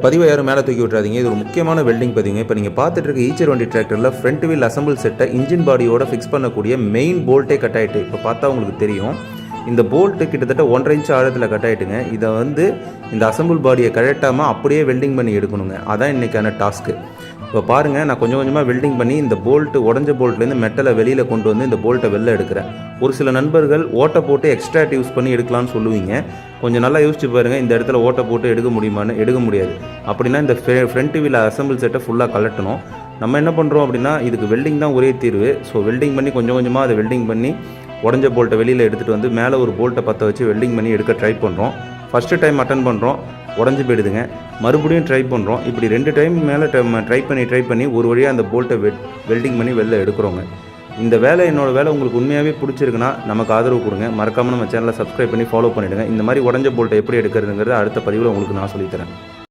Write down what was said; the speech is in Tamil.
பதிவை யாரும் மேலே தூக்கி விட்றாதீங்க இது ஒரு முக்கியமான வெல்டிங் பதிவுங்க. இப்போ நீங்கள் பார்த்துட்டு இருக்க ஈச்சர் வண்டி டிராக்டரில் ஃப்ரண்ட் வீல் அசம்பிள் செட்டை இன்ஜின் பாடியோட ஃபிக்ஸ் பண்ணக்கூடிய மெயின் போல்ட்டே கட் ஆயிட்டு. இப்போ பார்த்தா உங்களுக்கு தெரியும். இந்த போல்ட்டு கிட்டத்தட்ட ஒன்றரை இன்ச் ஆழத்தில் கட் ஆகிட்டுங்க இதை வந்து இந்த அசம்பிள் பாடியை கழட்டாமல் அப்படியே வெல்டிங் பண்ணி எடுக்கணுங்க. அதான் இன்றைக்கான டாஸ்க்கு இப்போ பாருங்கள் நான் கொஞ்சம் கொஞ்சமாக வெல்டிங் பண்ணி இந்த போல்ட்டு உடஞ்ச போல்ட்லேருந்து மெட்டலை வெளியில் கொண்டு வந்து இந்த போல்ட்டை வெளில எடுக்கிறேன். ஒரு சில நண்பர்கள் ஓட்டை போட்டு எக்ஸ்ட்ராட் யூஸ் பண்ணி எடுக்கலாம்னு சொல்லுவீங்க. கொஞ்சம் நல்லா யோசிச்சு பாருங்கள் இந்த இடத்துல ஓட்டை போட்டு எடுக்க முடியுமான்னு எடுக்க முடியாது. அப்படின்னா இந்த ஃப்ரண்ட் வீல் அசம்பிள் செட்டை ஃபுல்லாக கலட்டணும் நம்ம என்ன பண்ணுறோம் அப்படின்னா இதுக்கு வெல்டிங் தான் ஒரே தீர்வு. ஸோ வெல்டிங் பண்ணி கொஞ்சம் கொஞ்சமாக அதை வெல்டிங் பண்ணி உடஞ்ச போல்ட்டை வெளியில் எடுத்துகிட்டு வந்து மேலே ஒரு போல்ட்டை பற்ற வச்சு வெல்டிங் பண்ணி எடுக்க ட்ரை பண்ணுறோம் ஃபஸ்ட்டு டைம் அட்டன் பண்ணுறோம் உடஞ்சி போயிடுதுங்க. மறுபடியும் ட்ரை பண்ணுறோம் இப்படி ரெண்டு டைம் மேலே ட்ரை பண்ணி ட்ரை பண்ணி ஒரு வழியாக அந்த போல்ட்டை வெட் வெல்டிங் பண்ணி வெளில எடுக்கிறோங்க. இந்த வேலை என்னோடய வேலை உங்களுக்கு உண்மையாகவே பிடிச்சிருக்குன்னா நமக்கு ஆதரவு கொடுங்க. மறக்காமல் நம்ம சேனலை சப்ஸ்கிரைப் பண்ணி ஃபாலோ பண்ணிவிடுங்க இந்த மாதிரி உடஞ்ச போல்ட்டை எப்படி எடுக்கிறதுங்கிறத அடுத்த பதிவில் உங்களுக்கு நான் சொல்லித்தரேன்